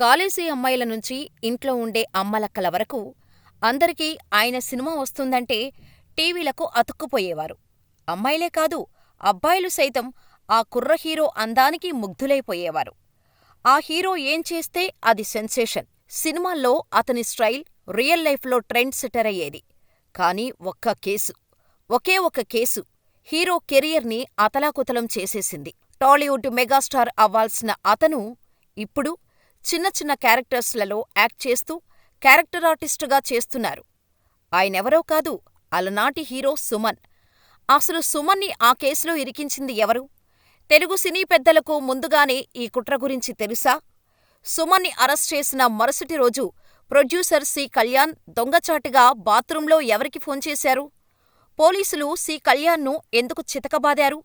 College అమ్మాయిల నుంచి ఇంట్లో ఉండే అమ్మలక్కల వరకు అందరికీ ఆయన సినిమా వస్తుందంటే టీవీలకు అతుక్కుపోయేవారు. అమ్మాయిలే కాదు అబ్బాయిలు సైతం ఆ కుర్ర హీరో అందానికి ముగ్ధులైపోయేవారు. ఆ హీరో ఏం చేస్తే అది సెన్సేషన్. సినిమాల్లో అతని స్టైల్ రియల్ లైఫ్లో ట్రెండ్ సెటర్ అయ్యేది. కానీ ఒక్క కేసు, ఒకే ఒక్క కేసు హీరో కెరియర్ని అతలాకుతలం చేసేసింది. టాలీవుడ్ మెగాస్టార్ అవ్వాల్సిన అతను ఇప్పుడు చిన్న చిన్న క్యారెక్టర్స్లలో యాక్ట్ చేస్తూ క్యారెక్టర్ ఆర్టిస్టుగా చేస్తున్నారు. ఆయనెవరో కాదు అలనాటి హీరో సుమన్. అసలు సుమన్ని ఆ కేసులో ఇరికించింది ఎవరు? తెలుగు సినీ పెద్దలకు ముందుగానే ఈ కుట్ర గురించి తెలుసా? సుమన్ని అరెస్ట్ చేసిన మరుసటి రోజు ప్రొడ్యూసర్ సి. కళ్యాణ్ దొంగచాటుగా బాత్రూంలో ఎవరికి ఫోన్ చేశారు? పోలీసులు సి. కళ్యాణ్ను ఎందుకు చితకబాదారు?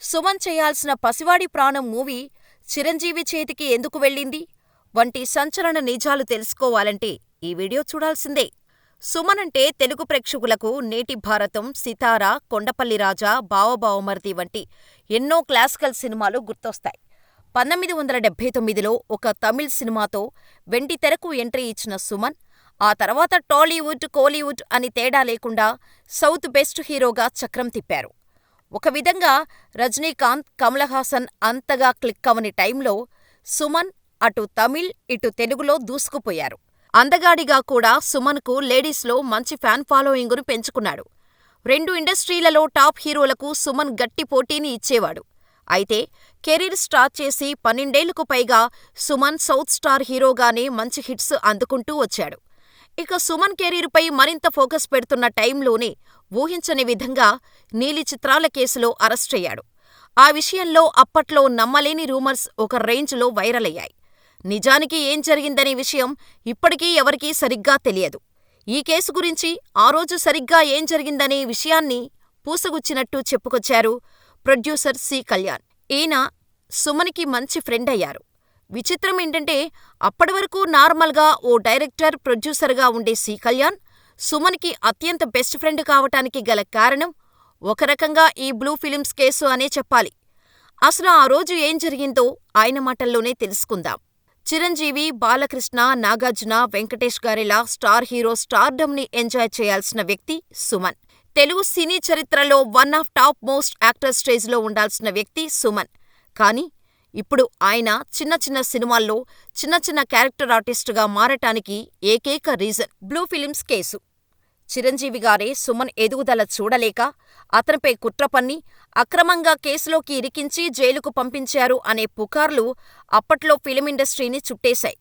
సుమన్ చేయాల్సిన పసివాడి ప్రాణం మూవీ చిరంజీవి చేతికి ఎందుకు వెళ్ళింది? వంటి సంచలన నిజాలు తెలుసుకోవాలంటే ఈ వీడియో చూడాల్సిందే. సుమన్ అంటే తెలుగు ప్రేక్షకులకు నేటి భారతం, సితారా కొండపల్లి రాజా, బావబావమరిది వంటి ఎన్నో క్లాసికల్ సినిమాలు గుర్తొస్తాయి. పంతొమ్మిది వందల డెబ్బై తొమ్మిదిలో ఒక తమిళ్ సినిమాతో వెండితెరకు ఎంట్రీ ఇచ్చిన సుమన్ ఆ తర్వాత టాలీవుడ్, కోలీవుడ్ అని తేడా లేకుండా సౌత్ బెస్ట్ హీరోగా చక్రం తిప్పారు. ఒక విధంగా రజనీకాంత్, కమల్ హాసన్ అంతగా క్లిక్కవని టైంలో సుమన్ అటు తమిళ్, ఇటు తెలుగులో దూసుకుపోయారు. అందగాడిగా కూడా సుమన్కు లేడీస్లో మంచి ఫ్యాన్ ఫాలోయింగును పెంచుకున్నాడు. రెండు ఇండస్ట్రీలలో టాప్ హీరోలకు సుమన్ గట్టి పోటీని ఇచ్చేవాడు. అయితే కెరీర్ స్టార్ట్ చేసి పన్నెండేళ్ళకు పైగా సుమన్ సౌత్ స్టార్ హీరోగానే మంచి హిట్స్ అందుకుంటూ వచ్చాడు. ఇక సుమన్ కెరీర్పై మరింత ఫోకస్ పెడుతున్న టైంలోనే ఊహించని విధంగా నీలి చిత్రాల కేసులో అరెస్టయ్యాడు. ఆ విషయంలో అప్పట్లో నమ్మలేని రూమర్స్ ఒక రేంజ్లో వైరలయ్యాయి. నిజానికి ఏం జరిగిందనే విషయం ఇప్పటికీ ఎవరికీ సరిగ్గా తెలియదు. ఈ కేసు గురించి ఆ రోజు సరిగ్గా ఏం జరిగిందనే విషయాన్ని పూసగుచ్చినట్టు చెప్పుకొచ్చారు ప్రొడ్యూసర్ సి. కళ్యాణ్. ఈయన సుమన్కి మంచి ఫ్రెండ్ అయ్యారు. విచిత్రమేంటంటే అప్పటివరకు నార్మల్గా ఓ డైరెక్టర్, ప్రొడ్యూసర్గా ఉండే సి. కళ్యాణ్ సుమన్కి అత్యంత బెస్ట్ ఫ్రెండ్ కావటానికి గల కారణం ఒక రకంగా ఈ బ్లూ ఫిలిమ్స్ కేసు అనే చెప్పాలి. అసలు ఆ రోజు ఏం జరిగిందో ఆయన మాటల్లోనే తెలుసుకుందాం. చిరంజీవి, బాలకృష్ణ, నాగార్జున, వెంకటేష్ గారిలా స్టార్ హీరో స్టార్డమ్ని ఎంజాయ్ చేయాల్సిన వ్యక్తి సుమన్. తెలుగు సినీ చరిత్రలో one of top most actor స్టేజ్లో ఉండాల్సిన వ్యక్తి సుమన్. కానీ ఇప్పుడు ఆయన చిన్న చిన్న సినిమాల్లో చిన్న చిన్న క్యారెక్టర్ ఆర్టిస్టుగా మారటానికి ఏకైక reason blue films case. Chiranjeevi గారే సుమన్ ఎదుగుదల చూడలేక అతనిపై కుట్ర పన్ని అక్రమంగా కేసులోకి ఇరికించి జైలుకు పంపించారు అనే పుకార్లు అప్పట్లో ఫిలిం ఇండస్ట్రీని చుట్టేశాయి.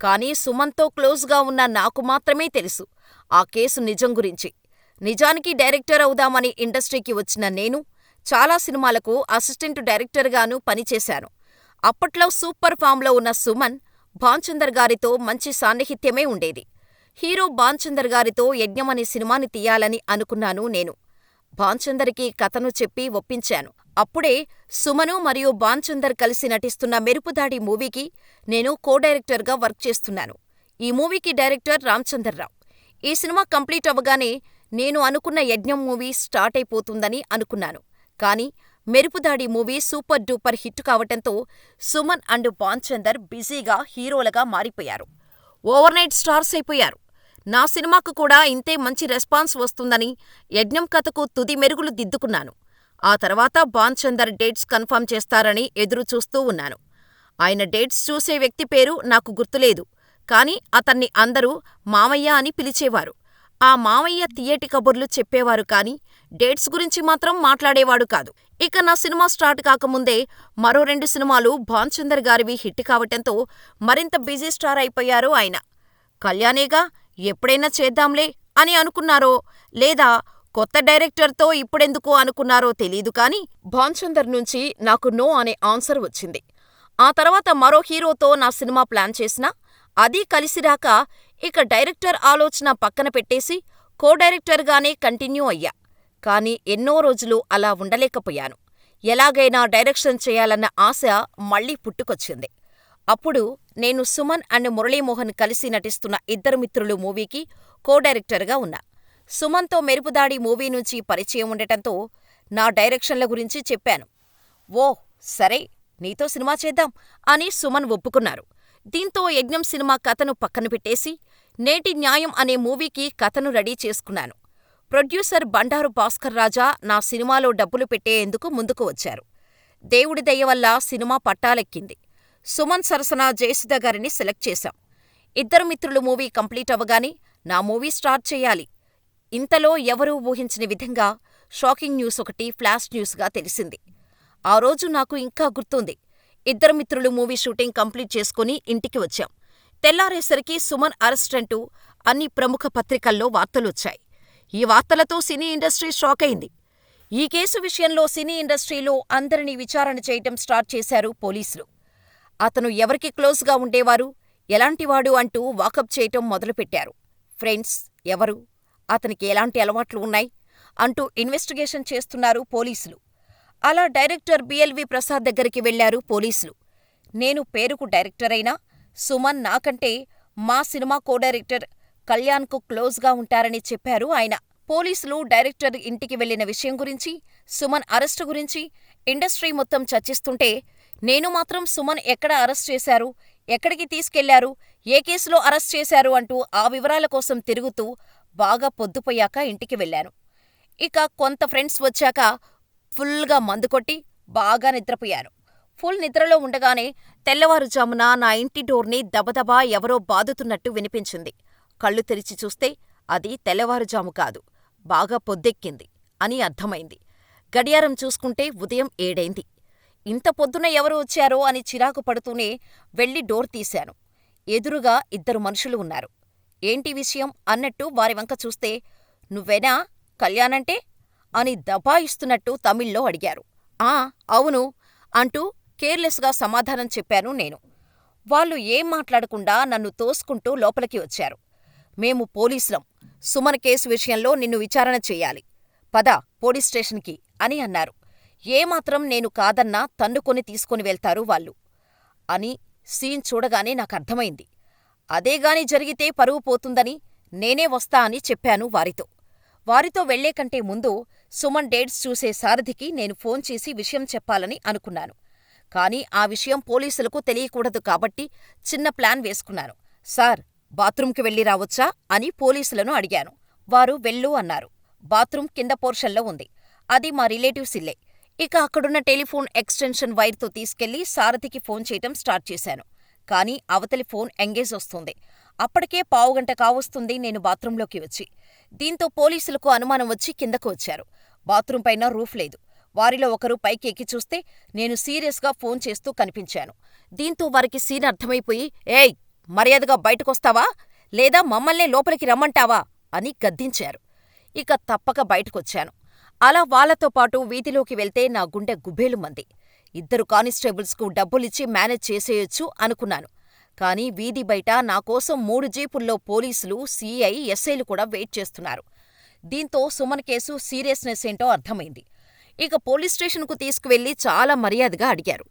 కానీ సుమన్తో క్లోజ్గా ఉన్న నాకు మాత్రమే తెలుసు ఆ కేసు నిజం గురించి. నిజానికి డైరెక్టర్ అవుదామని ఇండస్ట్రీకి వచ్చిన నేను చాలా సినిమాలకు అసిస్టెంట్ డైరెక్టర్గానూ పనిచేశాను. అప్పట్లో సూపర్ ఫామ్లో ఉన్న సుమన్ భాన్చందర్ గారితో మంచి సాన్నిహిత్యమే ఉండేది. హీరో భాన్చందర్ గారితో యజ్ఞం అనే సినిమాని తీయాలని అనుకున్నాను నేను. భాన్చందర్కి కథను చెప్పి ఒప్పించాను. అప్పుడే సుమను మరియు భాన్చందర్ కలిసి నటిస్తున్న మెరుపుదాడి మూవీకి నేను కో డైరెక్టర్గా వర్క్ చేస్తున్నాను. ఈ మూవీకి డైరెక్టర్ రాంచందర్రావు. ఈ సినిమా కంప్లీట్ అవ్వగానే నేను అనుకున్న యజ్ఞం మూవీ స్టార్ట్ అయిపోతుందని అనుకున్నాను. కానీ Merupu Dadi movie super duper hit కావటంతో సుమన్ అండ్ భాన్చందర్ బిజీగా హీరోలుగా మారిపోయారు. ఓవర్నైట్ స్టార్స్ అయిపోయారు. నా సినిమాకు కూడా ఇంతే మంచి రెస్పాన్స్ వస్తుందని యజ్ఞం కథకు తుది మెరుగులు దిద్దుకున్నాను. ఆ తర్వాత బాన్చందర్ డేట్స్ కన్ఫర్మ్ చేస్తారని ఎదురుచూస్తూ ఉన్నాను. ఆయన డేట్స్ చూసే వ్యక్తి పేరు నాకు గుర్తులేదు. కానీ అతన్ని అందరూ మామయ్య అని పిలిచేవారు. ఆ మామయ్య తియ్యటి కబుర్లు చెప్పేవారు కానీ డేట్స్ గురించి మాత్రం మాట్లాడేవాడు కాదు. ఇక నా సినిమా స్టార్ట్ కాకముందే మరో రెండు సినిమాలు భాన్చందర్ గారివి హిట్ కావటంతో మరింత బిజీ స్టార్ అయిపోయారు ఆయన. కళ్యాణేగా ఎప్పుడైనా చేద్దాంలే అని అనుకున్నారో లేదా కొత్త డైరెక్టర్తో ఇప్పుడెందుకు అనుకున్నారో తెలీదు కానీ భాన్చందర్ నుంచి నాకు నో అనే ఆన్సర్ వచ్చింది. ఆ తర్వాత మరో హీరోతో నా సినిమా ప్లాన్ చేసినా అదీ కలిసిరాక ఇక డైరెక్టర్ ఆలోచన పక్కన పెట్టేసి కో డైరెక్టర్గానే కంటిన్యూ అయ్యా. కానీ ఎన్నో రోజులు అలా ఉండలేకపోయాను. ఎలాగైనా డైరెక్షన్ చేయాలన్న ఆశ మళ్ళీ పుట్టుకొచ్చింది. అప్పుడు నేను సుమన్ అండ్ మురళీమోహన్ కలిసి నటిస్తున్న ఇద్దరు మిత్రులు మూవీకి కో డైరెక్టర్గా ఉన్నా. సుమన్తో మెరుపుదాడి మూవీ నుంచి పరిచయం ఉండటంతో నా డైరెక్షన్ల గురించి చెప్పాను. ఓ సరే నీతో సినిమా చేద్దాం అని సుమన్ ఒప్పుకున్నారు. దీంతో యజ్ఞం సినిమా కథను పక్కన పెట్టేసి నేటి న్యాయం అనే మూవీకి కథను రెడీ చేసుకున్నాను. ప్రొడ్యూసర్ బండారు భాస్కర్ రాజా నా సినిమాలో డబ్బులు పెట్టేందుకు ముందుకు వచ్చారు. దేవుడి దయ వల్ల సినిమా పట్టాలెక్కింది. సుమన్ సరసన జయసుధ గారిని సెలెక్ట్ చేశాం. ఇద్దరు మిత్రులు మూవీ కంప్లీట్ అవ్వగానే నా మూవీ స్టార్ట్ చెయ్యాలి. ఇంతలో ఎవరూ ఊహించని విధంగా షాకింగ్ న్యూస్ ఒకటి ఫ్లాష్ న్యూస్గా తెలిసింది. ఆ రోజు నాకు ఇంకా గుర్తుంది. ఇద్దరు మిత్రులు మూవీ షూటింగ్ కంప్లీట్ చేసుకుని ఇంటికి వచ్చాం. తెల్లారేసరికి సుమన్ అరెస్టంటూ అన్ని ప్రముఖ పత్రికల్లో వార్తలొచ్చాయి. ఈ వార్తలతో సినీ ఇండస్ట్రీ షాకయింది. ఈ కేసు విషయంలో సినీ ఇండస్ట్రీలో అందరినీ విచారణ చేయటం స్టార్ట్ చేశారు పోలీసులు. అతను ఎవరికి క్లోజ్గా ఉండేవారు, ఎలాంటివాడు అంటూ వాకప్ చేయటం మొదలుపెట్టారు. ఫ్రెండ్స్ ఎవరు, అతనికి ఎలాంటి అలవాట్లు ఉన్నాయి అంటూ ఇన్వెస్టిగేషన్ చేస్తున్నారు పోలీసులు. అలా డైరెక్టర్ బిఎల్వి ప్రసాద్ దగ్గరికి వెళ్ళారు పోలీసులు. నేను పేరుకు డైరెక్టర్ అయినా సుమన్ నాకంటే మా సినిమా కో డైరెక్టర్ కళ్యాణ్కు క్లోజ్గా ఉంటారని చెప్పారు ఆయన. పోలీసులు డైరెక్టర్ ఇంటికి వెళ్ళిన విషయం గురించి, సుమన్ అరెస్టు గురించి ఇండస్ట్రీ మొత్తం చర్చిస్తుంటే నేను మాత్రం సుమన్ ఎక్కడ అరెస్ట్ చేశారు, ఎక్కడికి తీసుకెళ్ళారు, ఏ కేసులో అరెస్ట్ చేశారు అంటూ ఆ వివరాల కోసం తిరుగుతూ బాగా పొద్దుపోయాక ఇంటికి వెళ్ళాను. ఇక కొంత ఫ్రెండ్స్ వచ్చాక ఫుల్గా మందు కొట్టి బాగా నిద్రపోయాను. ఫుల్ నిద్రలో ఉండగానే తెల్లవారుజామున నా ఇంటి డోర్ని దబదబా ఎవరో బాదుతున్నట్టు వినిపించింది. కళ్ళు తెరిచి చూస్తే అది తెల్లవారుజాము కాదు, బాగా పొద్దెక్కింది అని అర్థమైంది. గడియారం చూసుకుంటే ఉదయం ఏడైంది. ఇంత పొద్దున ఎవరు వచ్చారో అని చిరాకు పడుతూనే వెళ్ళి డోర్ తీశాను. ఎదురుగా ఇద్దరు మనుషులు ఉన్నారు. ఏంటి విషయం అన్నట్టు వారివంక చూస్తే నువ్వేనా కళ్యాణంటే అని దబాయిస్తున్నట్టు తమిళ్ళో అడిగారు. ఆ అవును అంటూ కేర్లెస్గా సమాధానం చెప్పాను నేను. వాళ్ళు ఏం మాట్లాడకుండా నన్ను తోసుకుంటూ లోపలికి వచ్చారు. మేము పోలీసులం. సుమన్ కేసు విషయంలో నిన్ను విచారణ చెయ్యాలి. పద పోలీస్ స్టేషన్కి అని అన్నారు. ఏమాత్రం నేను కాదన్నా తన్నుకొని తీసుకుని వెళ్తారు వాళ్ళు. అని సీన్ చూడగానే నాకర్థమైంది. అదేగాని జరిగితే పరువు పోతుందని నేనే వస్తా అని చెప్పాను వారితో. వారితో వెళ్ళేకంటే ముందు సుమన్ డేట్స్ చూసే సారథికి నేను ఫోన్ చేసి విషయం చెప్పాలని అనుకున్నాను. కాని ఆ విషయం పోలీసులకు తెలియకూడదు కాబట్టి చిన్న ప్లాన్ వేసుకున్నాను. సార్ బాత్రూంకి వెళ్ళి రావచ్చా అని పోలీసులను అడిగాను. వారు వెళ్ళు అన్నారు. బాత్రూం కింద పోర్షన్లో ఉంది. అది మా రిలేటివ్స్ ఇల్లే. ఇక అక్కడున్న టెలిఫోన్ ఎక్స్టెన్షన్ వైర్తో తీసుకెళ్ళి సారథికి ఫోన్ చేయటం స్టార్ట్ చేశాను. కాని అవతలి ఫోన్ ఎంగేజ్ వస్తోంది. అప్పటికే పావుగంట కావస్తుంది నేను బాత్రూంలోకి వచ్చి. దీంతో పోలీసులకు అనుమానం వచ్చి కిందకు వచ్చారు. బాత్రూం పైన రూఫ్ లేదు. వారిలో ఒకరు పైకి ఎక్కి చూస్తే నేను సీరియస్గా ఫోన్ చేస్తూ కనిపించాను. దీంతో వారికి సీన్ అర్థమైపోయి ఏయ్ మర్యాదగా బయటకొస్తావా లేదా మమ్మల్నే లోపలికి రమ్మంటావా అని గద్దించారు. ఇక తప్పక బయటకొచ్చాను. అలా వాళ్ళతో పాటు వీధిలోకి వెళ్తే నా గుండె గుభేలుమంది. ఇద్దరు కానిస్టేబుల్స్కు డబ్బులిచ్చి మేనేజ్ చేసేయొచ్చు అనుకున్నాను. కాని వీధి బయట నాకోసం మూడు జీపుల్లో పోలీసులు, సీఐ, ఎస్ఐలు కూడా వెయిట్ చేస్తున్నారు. దీంతో సుమన్ కేసు సీరియస్నెస్ ఏంటో అర్థమైంది. ఇక పోలీస్ స్టేషన్కు తీసుకువెళ్ళి చాలా మర్యాదగా అడిగారు.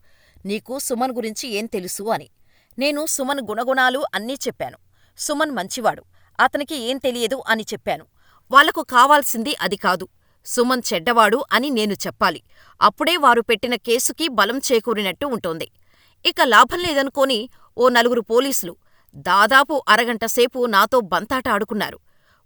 నీకు సుమన్ గురించి ఏం తెలుసు అని. నేను సుమన్ గుణగుణాలు అన్నీ చెప్పాను. సుమన్ మంచివాడు. అతనికి ఏం తెలియదు అని చెప్పాను. వాళ్ళకు కావాల్సింది అది కాదు. సుమన్ చెడ్డవాడు అని నేను చెప్పాలి. అప్పుడే వారు పెట్టిన కేసుకి బలం చేకూరినట్టు ఉంటోంది. ఇక లాభం లేదనుకొని ఓ నలుగురు పోలీసులు దాదాపు అరగంటసేపు నాతో బంతాట ఆడుకున్నారు.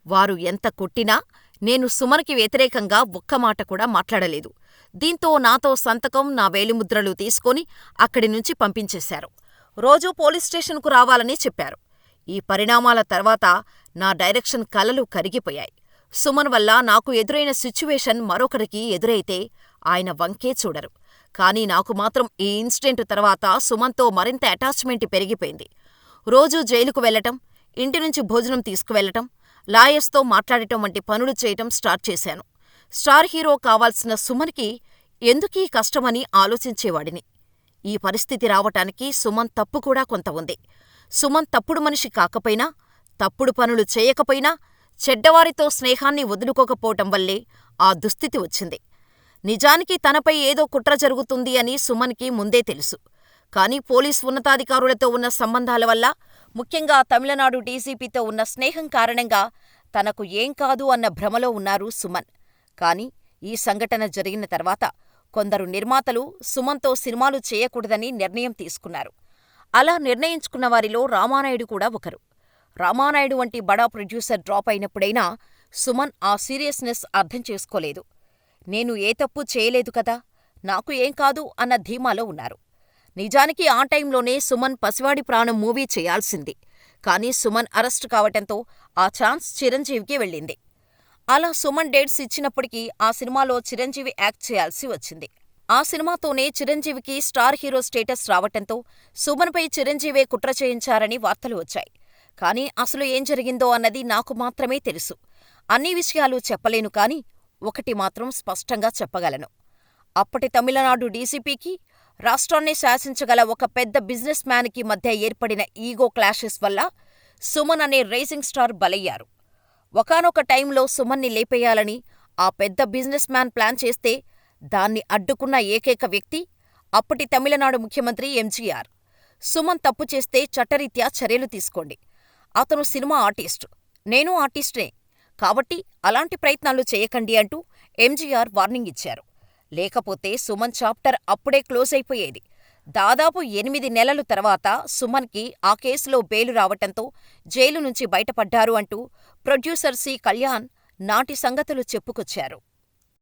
వారు ఎంత కొట్టినా నేను సుమన్కి వ్యతిరేకంగా ఒక్కమాట కూడా మాట్లాడలేదు. దీంతో నాతో సంతకం, నా వేలిముద్రలు తీసుకొని అక్కడినుంచి పంపించేశారు. రోజూ పోలీస్ స్టేషన్కు రావాలని చెప్పారు. ఈ పరిణామాల తర్వాత నా డైరెక్షన్ కలలు కరిగిపోయాయి. సుమన్ వల్ల నాకు ఎదురైన సిచ్యువేషన్ మరొకరికి ఎదురైతే ఆయన వంకే చూడరు. కాని నాకు మాత్రం ఈ ఇన్సిడెంట్ తర్వాత సుమన్తో మరింత అటాచ్మెంట్ పెరిగిపోయింది. రోజూ జైలుకు వెళ్ళటం, ఇంటినుంచి భోజనం తీసుకువెళ్ళటం, లాయర్స్తో మాట్లాడటం వంటి పనులు చేయటం స్టార్ట్ చేశాను. స్టార్ హీరో కావాల్సిన సుమన్కి ఎందుకీ కష్టమని ఆలోచించేవాడిని. ఈ పరిస్థితి రావటానికి సుమన్ తప్పు కూడా కొంత ఉంది. సుమన్ తప్పుడు మనిషి కాకపోయినా, తప్పుడు పనులు చేయకపోయినా, చెడ్డవారితో స్నేహాన్ని వదులుకోకపోవటం వల్లే ఆ దుస్థితి వచ్చింది. నిజానికి తనపై ఏదో కుట్ర జరుగుతుంది అని సుమన్కి ముందే తెలుసు. కానీ పోలీస్ ఉన్నతాధికారులతో ఉన్న సంబంధాల వల్ల, ముఖ్యంగా తమిళనాడు డీజీపీతో ఉన్న స్నేహం కారణంగా తనకు ఏం కాదు అన్న భ్రమలో ఉన్నారు సుమన్. కాని ఈ సంఘటన జరిగిన తర్వాత కొందరు నిర్మాతలు సుమన్తో సినిమాలు చేయకూడదని నిర్ణయం తీసుకున్నారు. అలా నిర్ణయించుకున్న వారిలో రామానాయుడు కూడా ఒకరు. రామానాయుడు వంటి బడా ప్రొడ్యూసర్ డ్రాప్ అయినప్పుడైనా సుమన్ ఆ సీరియస్నెస్ అర్థం చేసుకోలేదు. నేను ఏ తప్పు చేయలేదు కదా, నాకు ఏం కాదు అన్న ధీమాలో ఉన్నారు. నిజానికి ఆ టైంలోనే సుమన్ పసివాడి ప్రాణం మూవీ చేయాల్సింది. కానీ సుమన్ అరెస్టు కావటంతో ఆ ఛాన్స్ చిరంజీవికి వెళ్ళింది. అలా సుమన్ డేట్స్ ఇచ్చినప్పటికీ ఆ సినిమాలో చిరంజీవి యాక్ట్ చేయాల్సి వచ్చింది. ఆ సినిమాతోనే చిరంజీవికి స్టార్ హీరో స్టేటస్ రావటంతో సుమన్పై చిరంజీవే కుట్ర చేయించారని వార్తలు వచ్చాయి. కానీ అసలు ఏం జరిగిందో అన్నది నాకు మాత్రమే తెలుసు. అన్ని విషయాలు చెప్పలేను కానీ ఒకటి మాత్రం స్పష్టంగా చెప్పగలను. అప్పటి తమిళనాడు డీసీపీకి, రాష్ట్రాన్ని శాసించగల ఒక పెద్ద బిజినెస్ మ్యాన్కి మధ్య ఏర్పడిన ఈగో క్లాషెస్ వల్ల సుమన్ అనే రైజింగ్ స్టార్ బలయ్యారు. ఒకానొక టైంలో సుమన్ని లేపేయాలని ఆ పెద్ద బిజినెస్ మ్యాన్ ప్లాన్ చేస్తే దాన్ని అడ్డుకున్న ఏకైక వ్యక్తి అప్పటి తమిళనాడు ముఖ్యమంత్రి ఎంజీఆర్. సుమన్ తప్పు చేస్తే చట్టరీత్యా చర్యలు తీసుకోండి. అతను సినిమా ఆర్టిస్టు, నేనూ ఆర్టిస్టునే. కాబట్టి అలాంటి ప్రయత్నాలు చేయకండి అంటూ ఎంజీఆర్ వార్నింగ్ ఇచ్చారు. లేకపోతే సుమన్ చాప్టర్ అప్పుడే క్లోజ్ అయిపోయేది. దాదాపు ఎనిమిది నెలలు తర్వాత సుమన్కి ఆ కేసులో బెయిలు రావటంతో జైలు నుంచి బయటపడ్డారు అంటూ ప్రొడ్యూసర్ సి. కల్యాణ్ నాటి సంగతులు చెప్పుకొచ్చారు.